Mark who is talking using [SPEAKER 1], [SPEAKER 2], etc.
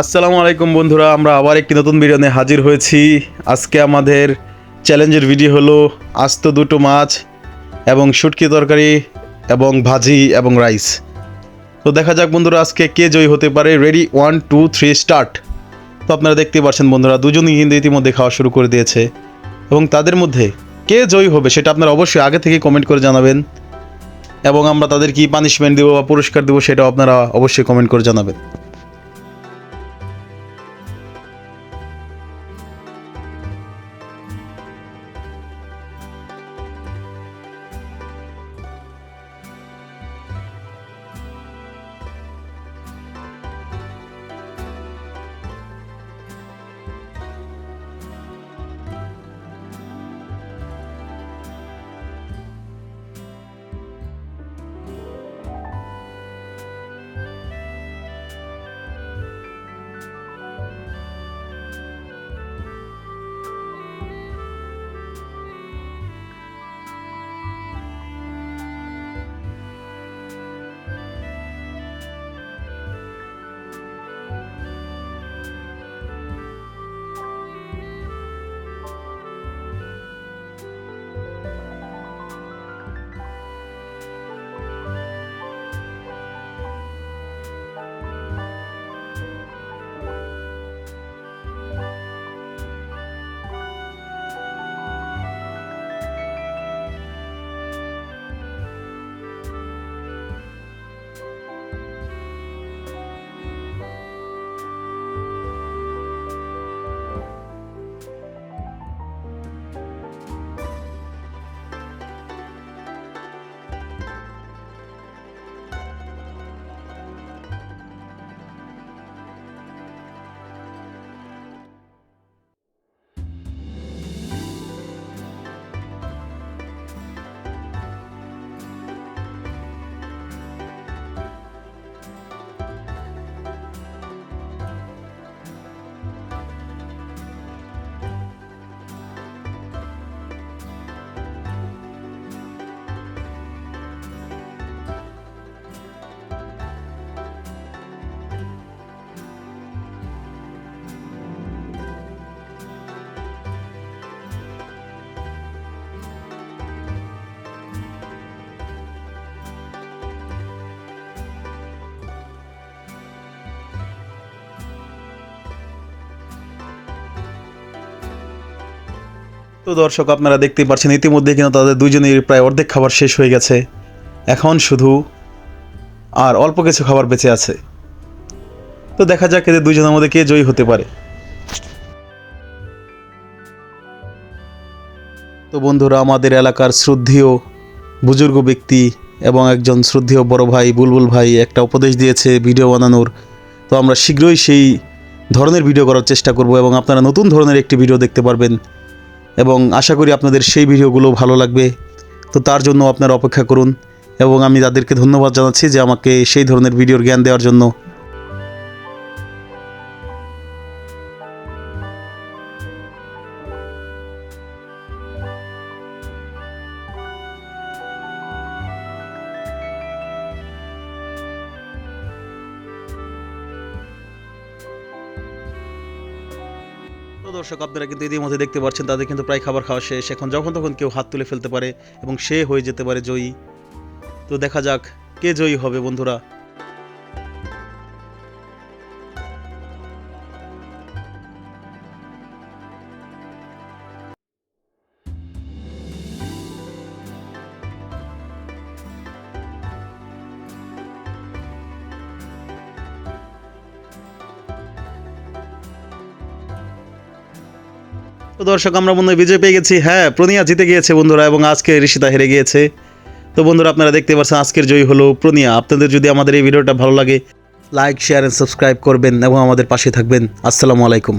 [SPEAKER 1] আসসালামু আলাইকুম বন্ধুরা, আমরা আবার একটি নতুন ভিডিও নিয়ে হাজির হয়েছি। আজকে আমাদের চ্যালেঞ্জের ভিডিও হলো আস্ত দুটো মাছ এবং শুটকি তরকারি এবং ভাজি এবং রাইস তো দেখা যাক বন্ধুরা, আজকে কে জয়ী হতে পারে। Ready one two three start তো আপনারা দেখতে পাচ্ছেন বন্ধুরা, দুজনই কিন্তু ইতিমধ্যে খাওয়া শুরু করে দিয়েছে। এবং তাদের মধ্যে কে জয়ী হবে সেটা আপনারা অবশ্যই আগে থেকে কমেন্ট করে জানাবেন। এবং আমরা তাদের কি পানিশমেন্ট দেবো বা পুরস্কার দেবো সেটাও আপনারা অবশ্যই কমেন্ট করে জানাবেন। তো দর্শক, আপনারা দেখতে পাচ্ছেন ইতিমধ্যে কিন্তু তাদের দুজনের প্রায় অর্ধেক খাবার শেষ হয়ে গেছে। এখন শুধু আর অল্প কিছু খাবার বেঁচে আছে। তো দেখা যাক এদের দুজনের মধ্যে কে জয়ী হতে পারে। তো বন্ধুরা, আমাদের এলাকার শ্রদ্ধেয় বুজুর্গ ব্যক্তি এবং একজন শ্রদ্ধেয় বড় ভাই বুলবুল ভাই একটা উপদেশ দিয়েছে ভিডিও বানানোর। তো আমরা শীঘ্রই সেই ধরনের ভিডিও করার চেষ্টা করব এবং আপনারা নতুন ধরনের একটি ভিডিও দেখতে পারবেন। এবং আশা করি আপনাদের সেই ভিডিওগুলো ভালো লাগবে। তো তার জন্য আপনারা অপেক্ষা করুন এবং আমি তাদেরকে ধন্যবাদ জানাচ্ছি যে আমাকে সেই ধরনের ভিডিওর জ্ঞান দেওয়ার জন্য। দর্শক, আপনারা কিন্তু ইতিমধ্যে দেখতে পাচ্ছেন তাদের কিন্তু প্রায় খাবার খাওয়া শেষ। এখন যখন তখন কেউ হাত তুলে ফেলতে পারে এবং সে হয়ে যেতে পারে জয়ী। তো দেখা যাক কে জয়ী হবে বন্ধুরা। তো দর্শক, আমরা বন্ধু বিজয় পেয়ে গেছি। হ্যাঁ প্রনিয়া জিতে গিয়েছে বন্ধুরা এবং আজকে ঋষিতা হেরে গিয়েছে। তো বন্ধুরা, আপনারা দেখতে পাচ্ছেন আজকের জয়ী হলো প্রনিয়া। আপনাদের যদি আমাদের এই ভিডিওটা ভালো লাগে, লাইক, শেয়ার এন্ড সাবস্ক্রাইব করবেন এবং আমাদের পাশে থাকবেন। আসসালামু আলাইকুম।